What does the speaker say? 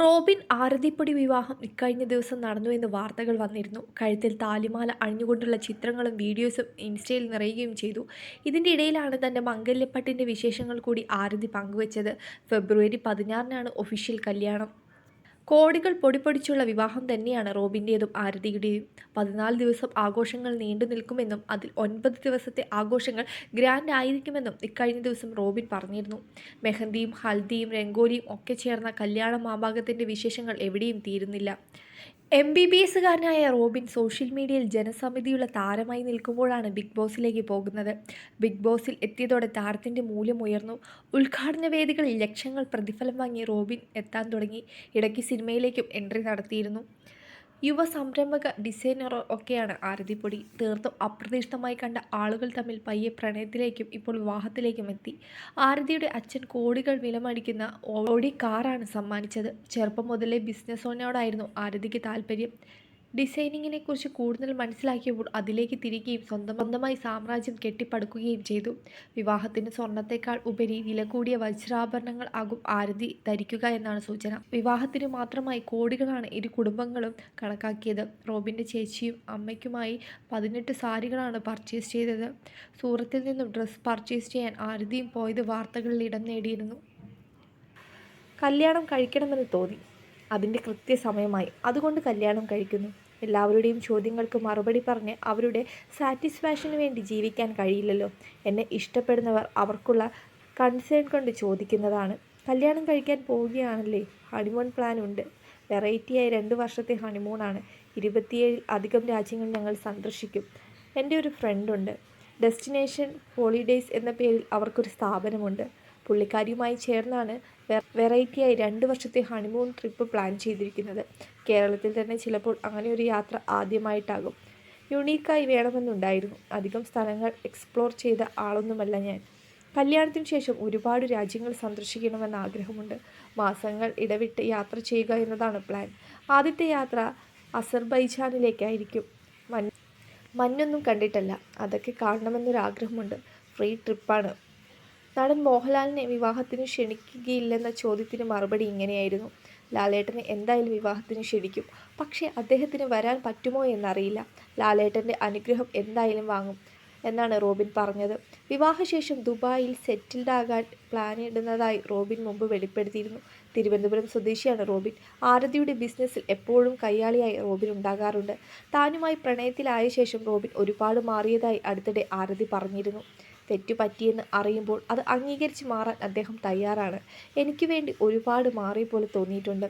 Robin ആരതിപ്പൊടി വിവാഹം ഇക്കഴിഞ്ഞ ദിവസം നടന്നു എന്ന് വാർത്തകൾ വന്നിരുന്നു. കഴുത്തിൽ താലിമാല അണിഞ്ഞുകൊണ്ടുള്ള ചിത്രങ്ങളും വീഡിയോസും ഇൻസ്റ്റയിൽ നിറയുകയും ചെയ്തു. ഇതിന്റെ ഇടയിലാണ് തന്റെ മംഗല്യപ്പട്ടിന്റെ വിശേഷങ്ങൾ കൂടി ആരതി പങ്കുവച്ചത്. ഫെബ്രുവരി പതിനാറിനാണ് ഒഫീഷ്യൽ കല്യാണം. കോടികൾ പൊടിപ്പൊടിച്ചുള്ള വിവാഹം തന്നെയാണ് റോബിന്റേതും ആരതിയുടെയും. പതിനാല് ദിവസം ആഘോഷങ്ങൾ നീണ്ടു നിൽക്കുമെന്നും അതിൽ ഒൻപത് ദിവസത്തെ ആഘോഷങ്ങൾ ഗ്രാൻഡ് ആയിരിക്കുമെന്നും ഇക്കഴിഞ്ഞ ദിവസം റോബിൻ പറഞ്ഞിരുന്നു. മെഹന്തിയും ഹൽദിയും രംഗോലിയും ഒക്കെ ചേർന്ന കല്യാണ മാഭാഗത്തിന്റെ വിശേഷങ്ങൾ എവിടെയും തീരുന്നില്ല. എം ബി ബി എസുകാരനായ റോബിൻ സോഷ്യൽ മീഡിയയിൽ ജനസമിതിയുള്ള താരമായി നിൽക്കുമ്പോഴാണ് ബിഗ് ബോസിലേക്ക് പോകുന്നത്. ബിഗ് ബോസിൽ എത്തിയതോടെ താരത്തിന്റെ മൂല്യം ഉയർന്നു. ഉദ്ഘാടന വേദികളിൽ ലക്ഷങ്ങൾ പ്രതിഫലം വാങ്ങി റോബിൻ എത്താൻ തുടങ്ങി. ഇടയ്ക്ക് സിനിമയിലേക്കും എൻട്രി നടത്തിയിരുന്നു. യുവ സംരംഭക ഡിസൈനറോ ഒക്കെയാണ് ആരതിപ്പൊടി തീർത്തും അപ്രതീക്ഷിതമായി കണ്ട ആളുകൾ തമ്മിൽ പയ്യെ പ്രണയത്തിലേക്കും ഇപ്പോൾ വിവാഹത്തിലേക്കും എത്തി. ആരതിയുടെ അച്ഛൻ കോടികൾ വിലമടിക്കുന്ന ഓടി കാറാണ് സമ്മാനിച്ചത്. ചെറുപ്പം മുതലേ ബിസിനസ് ഓണോടായിരുന്നു ആരതിക്ക് താല്പര്യം. ഡിസൈനിങ്ങിനെ കുറിച്ച് കൂടുതൽ മനസ്സിലാക്കിയപ്പോൾ അതിലേക്ക് തിരികെയും സ്വന്തം സ്വന്തമായി സാമ്രാജ്യം കെട്ടിപ്പടുക്കുകയും ചെയ്തു. വിവാഹത്തിന് സ്വർണത്തെക്കാൾ ഉപരി വില കൂടിയ വജ്രാഭരണങ്ങൾ ആകും ആരതി ധരിക്കുക എന്നാണ് സൂചന. വിവാഹത്തിന് മാത്രമായി കോടികളാണ് ഇരു കുടുംബങ്ങളും കണക്കാക്കിയത്. റോബിന്റെ ചേച്ചിയും അമ്മയ്ക്കുമായി പതിനെട്ട് സാരികളാണ് പർച്ചേസ് ചെയ്തത്. സൂറത്തിൽ നിന്നും ഡ്രസ്സ് പർച്ചേസ് ചെയ്യാൻ ആരതിയും പോയത് വാർത്തകളിൽ ഇടം നേടിയിരുന്നു. കല്യാണം കഴിക്കണമെന്ന് തോന്നി. അതിന്റെ കൃത്യസമയമായി. അതുകൊണ്ട് കല്യാണം കഴിക്കുന്നു. എല്ലാവരുടെയും ചോദ്യങ്ങൾക്ക് മറുപടി പറഞ്ഞ് അവരുടെ സാറ്റിസ്ഫാക്ഷന് വേണ്ടി ജീവിക്കാൻ കഴിയില്ലല്ലോ. എന്നെ ഇഷ്ടപ്പെടുന്നവർ അവർക്കുള്ള കൺസേൺ കൊണ്ട് ചോദിക്കുന്നതാണ്. കല്യാണം കഴിക്കാൻ പോവുകയാണല്ലേ? ഹണിമൂൺ പ്ലാൻ ഉണ്ട് വെറൈറ്റിയായി രണ്ട് വർഷത്തെ ഹണിമൂണാണ്. ഇരുപത്തിയേഴിൽ അധികം രാജ്യങ്ങൾ ഞങ്ങൾ സന്ദർശിക്കും. എന്റെ ഒരു ഫ്രണ്ടുണ്ട്. ഡെസ്റ്റിനേഷൻ ഹോളിഡേയ്സ് എന്ന പേരിൽ അവർക്കൊരു സ്ഥാപനമുണ്ട്. പുള്ളിക്കാരിയുമായി ചേർന്നാണ് വെറൈറ്റിയായി രണ്ട് വർഷത്തെ ഹണിമൂൺ ട്രിപ്പ് പ്ലാൻ ചെയ്തിരിക്കുന്നത്. കേരളത്തിൽ തന്നെ ചിലപ്പോൾ അങ്ങനെ ഒരു യാത്ര ആദ്യമായിട്ടാകും. യുണീക്കായി വേണമെന്നുണ്ടായിരുന്നു. അധികം സ്ഥലങ്ങൾ എക്സ്പ്ലോർ ചെയ്ത ആളൊന്നുമല്ല ഞാൻ. കല്യാണത്തിന് ശേഷം ഒരുപാട് രാജ്യങ്ങൾ സന്ദർശിക്കണമെന്ന ആഗ്രഹമുണ്ട്. മാസങ്ങൾ ഇടവിട്ട് യാത്ര ചെയ്യുക എന്നതാണ് പ്ലാൻ. ആദ്യത്തെ യാത്ര അസർബൈജാനിലേക്കായിരിക്കും. മഞ്ഞ് മഞ്ഞൊന്നും കണ്ടിട്ടല്ല. അതൊക്കെ കാണണമെന്നൊരാഗ്രഹമുണ്ട്. ഫ്രീ ട്രിപ്പാണ്. നടൻ മോഹൻലാലിനെ വിവാഹത്തിന് ക്ഷണിക്കുകയില്ലെന്ന ചോദ്യത്തിന് മറുപടി ഇങ്ങനെയായിരുന്നു. ലാലേട്ടനെ എന്തായാലും വിവാഹത്തിന് ക്ഷണിക്കും. പക്ഷേ അദ്ദേഹത്തിന് വരാൻ പറ്റുമോ എന്നറിയില്ല. ലാലേട്ടന്റെ അനുഗ്രഹം എന്തായാലും വാങ്ങും എന്നാണ് റോബിൻ പറഞ്ഞത്. വിവാഹശേഷം ദുബായിൽ സെറ്റിൽഡ് ആകാൻ പ്ലാനിടുന്നതായി റോബിൻ മുമ്പ് വെളിപ്പെടുത്തിയിരുന്നു. തിരുവനന്തപുരം സ്വദേശിയാണ് റോബിൻ. ആരതിയുടെ ബിസിനസ്സിൽ എപ്പോഴും കയ്യാളിയായി റോബിൻ ഉണ്ടാകാറുണ്ട്. താനുമായി പ്രണയത്തിലായ ശേഷം റോബിൻ ഒരുപാട് മാറിയതായി അടുത്തിടെ ആരതി പറഞ്ഞിരുന്നു. തെറ്റു പറ്റിയെന്ന് അറിയുമ്പോൾ അത് അംഗീകരിച്ച് മാറാൻ അദ്ദേഹം തയ്യാറാണ്. എനിക്ക് വേണ്ടി ഒരുപാട് മാറിയ പോലെ തോന്നിയിട്ടുണ്ട്.